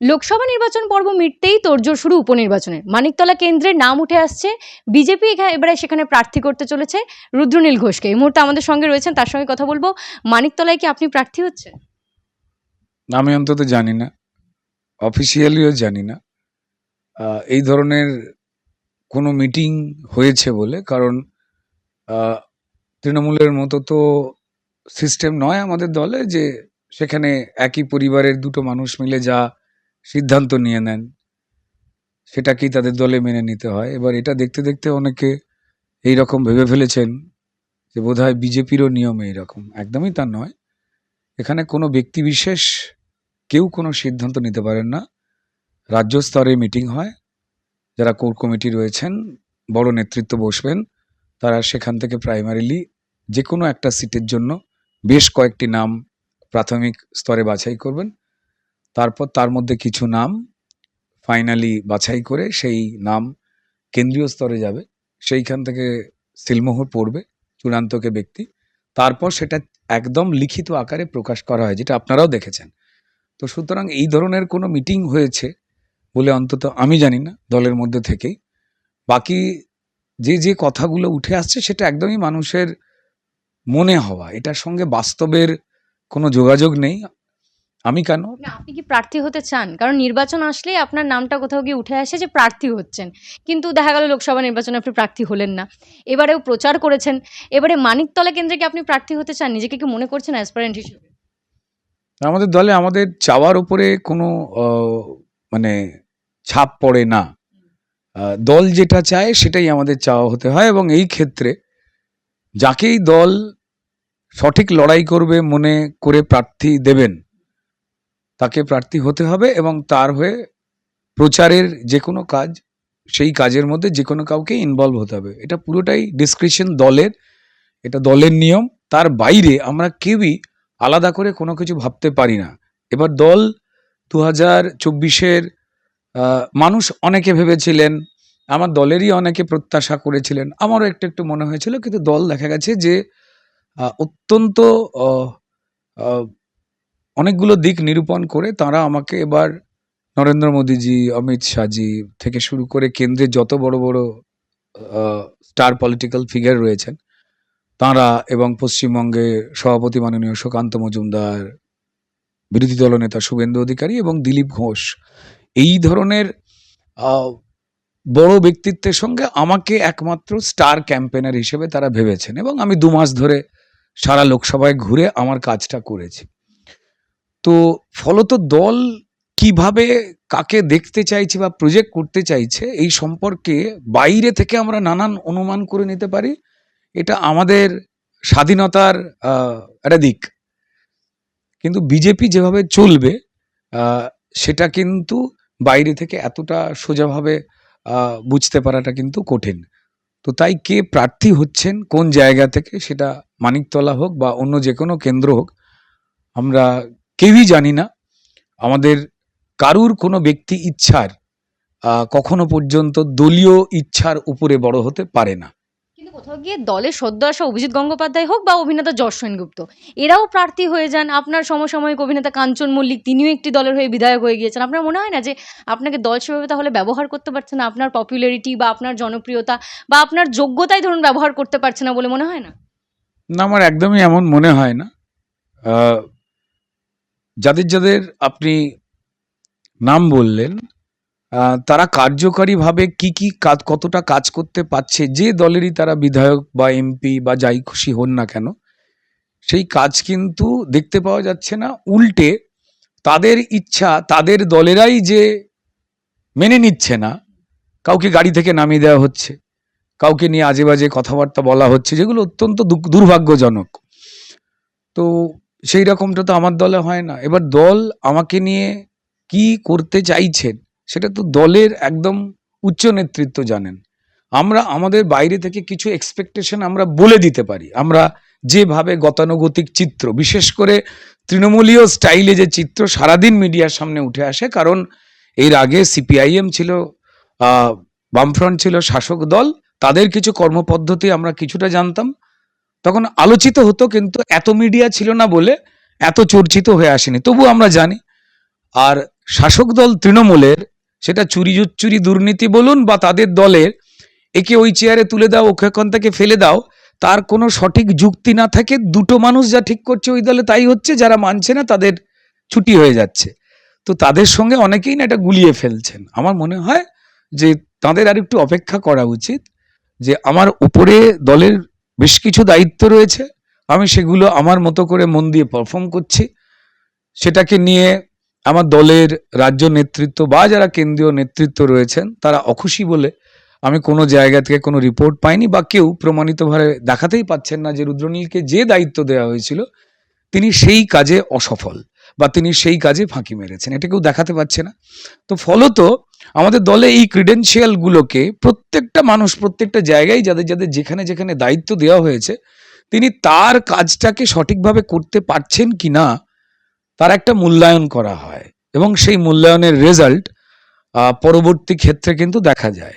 লোকসভা নির্বাচন পর্ব মিটতেই তোড়জোড় শুরু উপনির্বাচনের। মানিকতলা কেন্দ্রের নাম উঠে আসছে। বিজেপি এবারে সেখানে প্রার্থী করতে চলেছে রুদ্রনীল ঘোষকে। এই মুহূর্তে আমাদের সঙ্গে রয়েছেন, তার সঙ্গে কথা বলব। মানিকতলায় কি আপনি প্রার্থী হচ্ছেন আমি অন্তত জানি না। অফিসিয়ালিও জানি না। এই ধরনের কোনো মিটিং হয়েছে বলে, কারণ তৃণমূলের মতো তো সিস্টেম নয় আমাদের দলে যে সেখানে একই পরিবারের দুটো মানুষ মিলে যা সিদ্ধান্ত নিয়ে নেন। সেটাকেই তাদের দলে মেনে নিতে হয়। এবার এটা দেখতে দেখতে অনেকে এই রকম ভেবে ফেলেছেন যে বোধহয় বিজেপিরও নিয়ম এইরকম। একদমই তা নয়। এখানে কোনো ব্যক্তি বিশেষ কেউ কোনো সিদ্ধান্ত নিতে পারেন না। রাজ্য স্তরে মিটিং হয়, যারা কোর কমিটি রয়েছেন, বড় নেতৃত্ব বসবেন, তারা সেখান থেকে প্রাইমারিলি যে কোনো একটা সিটের জন্য বেশ কয়েকটি নাম প্রাথমিক স্তরে বাছাই করবেন। তারপর তার মধ্যে কিছু নাম ফাইনালি বাছাই করে সেই নাম কেন্দ্রীয় স্তরে যাবে। সেইখান থেকে সিলমোহর পড়বে চূড়ান্তকে ব্যক্তি। তারপর সেটা একদম লিখিত আকারে প্রকাশ করা হয়, যেটা আপনারাও দেখেছেন। তো সুতরাং এই ধরনের কোনো মিটিং হয়েছে বলে অন্তত আমি জানি না, দলের মধ্যে থেকেই। বাকি যে যে কথাগুলো উঠে আসছে সেটা একদমই মানুষের মনে হওয়া। এটার সঙ্গে বাস্তবের কোনো যোগাযোগ নেই। আমি কেন? না আপনি কি প্রার্থী হতে চান? কারণ নির্বাচন আসলেই আপনার নামটা কোথাও গিয়ে উঠে আসে যে প্রার্থী হচ্ছেন। কিন্তু দেখা গেল লোকসভা নির্বাচনে আপনি প্রার্থী হলেন না। এবারেও প্রচার করেছেন। এবারে মানিকতলা কেন্দ্রে কি আপনি প্রার্থী হতে চান? নিজেকে কি মনে করছেন অ্যাসপারেন্ট হিসেবে? আমাদের দলে আমাদের চাওয়ার উপরে কোনো মানে ছাপ পড়ে না। দল যেটা চায় সেটাই আমাদের চাওয়া হতে হয় এবং এই ক্ষেত্রে যাকেই দল সঠিক লড়াই করবে মনে করে প্রার্থী দেবেন তাকে প্রার্থী হতে হবে এবং তার হয়ে প্রচারের যে কোনো কাজ, সেই কাজের মধ্যে যে কোনো কাউকে ইনভলভ হতে হবে। এটা পুরোটাই ডিসক্রিপশন দলের, এটা দলের নিয়ম। তার বাইরে আমরা কেউই আলাদা করে কোনো কিছু ভাবতে পারি না। এবার দল দু হাজার চব্বিশের মানুষ অনেকে ভেবেছিলেন, আমার দলেরই অনেকে প্রত্যাশা করেছিলেন। আমারও একটু একটু মনে হয়েছিল, কিন্তু দল দেখা গেছে যে অত্যন্ত অনেকগুলো দিক নিরূপণ করে তারা আমাকে এবার নরেন্দ্র মোদীজি, অমিত শাহজি থেকে শুরু করে কেন্দ্রে যত বড় বড় স্টার পলিটিক্যাল ফিগার রয়েছেন, তাঁরা এবং পশ্চিমবঙ্গে সভাপতি মাননীয় সুকান্ত মজুমদার, বিরোধী দলনেতা শুভেন্দু অধিকারী এবং দিলীপ ঘোষ, এই ধরনের বড় ব্যক্তিত্বের সঙ্গে আমাকে একমাত্র স্টার ক্যাম্পেনার হিসেবে তারা ভেবেছেন এবং আমি দু মাস ধরে সারা লোকসভায় ঘুরে আমার কাজটা করেছি। তো ফলত দল কীভাবে কাকে দেখতে চাইছে বা প্রজেক্ট করতে চাইছে এই সম্পর্কে বাইরে থেকে আমরা নানান অনুমান করে নিতে পারি। এটা আমাদের স্বাধীনতার একটা দিক। কিন্তু বিজেপি যেভাবে চলবে সেটা কিন্তু বাইরে থেকে এতটা সোজাভাবে বুঝতে পারাটা কিন্তু কঠিন। তো তাই কে প্রার্থী হচ্ছেন, কোন জায়গা থেকে, সেটা মানিকতলা হোক বা অন্য যে কোনো কেন্দ্র হোক, আমরা কেউই জানি না। আমাদের কারুর কোনো ব্যক্তি ইচ্ছার কখনো পর্যন্ত দলীয় ইচ্ছার উপরে বড় হতে পারে না। কিন্তু কোথাও গিয়ে দলের সদ্য আসা অভিজিৎ গঙ্গোপাধ্যায় হোক বা অভিনেতা যশ সেনগুপ্ত এরাও প্রার্থী হয়ে যান। আপনার সমসাময়িক অভিনেতা কাঞ্চন মল্লিক তিনিও একটি দলের হয়ে বিধায়ক হয়ে গিয়েছেন। আপনার মনে হয় না যে আপনাকে দল সেভাবে তাহলে ব্যবহার করতে পারছে না? আপনার পপুলারিটি বা আপনার জনপ্রিয়তা বা আপনার যোগ্যতাই ধরুন ব্যবহার করতে পারছে না বলে মনে হয় না? না আমার একদমই এমন মনে হয় না। যাদের যাদের আপনি নাম বললেন তারা কার্যকারীভাবে কি কি কাজ, কতটা কাজ করতে পারছে, যে দলেরই তারা বিধায়ক বা এমপি বা যাই খুশি হন না কেন, সেই কাজ কিন্তু দেখতে পাওয়া যাচ্ছে না। উল্টে তাদের ইচ্ছা, তাদের দলেরাই যে মেনে নিচ্ছে না, কাউকে গাড়ি থেকে নামিয়ে দেওয়া হচ্ছে, কাউকে নিয়ে আজে বাজে কথাবার্তা বলা হচ্ছে, যেগুলো অত্যন্ত দুর্ভাগ্যজনক। তো সেই রকমটা তো আমার দলে হয় না। এবার দল আমাকে নিয়ে কি করতে চাইছেন, সেটা তো দলের একদম উচ্চ নেতৃত্ব জানেন। আমরা, আমাদের বাইরে থেকে কিছু এক্সপেকটেশন আমরা বলে দিতে পারি। আমরা যেভাবে গতানুগতিক চিত্র, বিশেষ করে তৃণমূলীয় স্টাইলে যে চিত্র সারাদিন মিডিয়ার সামনে উঠে আসে, কারণ এর আগে সিপিআইএম ছিল বামফ্রন্ট ছিল শাসক দল, তাদের কিছু কর্মপদ্ধতি আমরা কিছুটা জানতাম। তখন আলোচিত হতো কিন্তু এত মিডিয়া ছিল না বলে এত চর্চিত হয়ে আসেনি। তবু আমরা জানি, আর শাসক দল তৃণমূলের সেটা চুরি চুরি দুর্নীতি বলুন বা তাদের দলের, একে ওই চেয়ারে তুলে দাও ওখান থেকে ফেলে দাও, তার কোনো সঠিক যুক্তি না থাকে, দুটো মানুষ যা ঠিক করছে ওই দলে তাই হচ্ছে, যারা মানছে না তাদের ছুটি হয়ে যাচ্ছে। তো তাদের সঙ্গে অনেকেই না এটা গুলিয়ে ফেলছেন। আমার মনে হয় যে তাদের আর একটু অপেক্ষা করা উচিত যে আমার উপরে দলের বেশ কিছু দায়িত্ব রয়েছে। আমি সেগুলো আমার মতো করে মন দিয়ে পারফর্ম করছি। সেটাকে নিয়ে আমার দলের রাজ্য নেতৃত্ব বা যারা কেন্দ্রীয় নেতৃত্ব রয়েছেন, তারা অখুশি বলে আমি কোনো জায়গা থেকে কোনো রিপোর্ট পাইনি বা কেউ প্রমাণিতভাবে দেখাতেই পাচ্ছেন না যে রুদ্রনীলকে যে দায়িত্ব দেওয়া হয়েছিল, তিনি সেই কাজে অসফল বা তিনি সেই কাজে ফাঁকি মেরেছেন। এটা কেউ দেখাতে পারছে না। তো ফলত আমাদের দলে এই ক্রিডেন্সিয়ালগুলোকে প্রত্যেকটা মানুষ, প্রত্যেকটা জায়গায় যাদের যাদের যেখানে যেখানে দায়িত্ব দেওয়া হয়েছে, তিনি তার কাজটাকে সঠিকভাবে করতে পারছেন কি না তার একটা মূল্যায়ন করা হয়। এবং সেই মূল্যায়নের রেজাল্ট পরবর্তী ক্ষেত্রে কিন্তু দেখা যায়।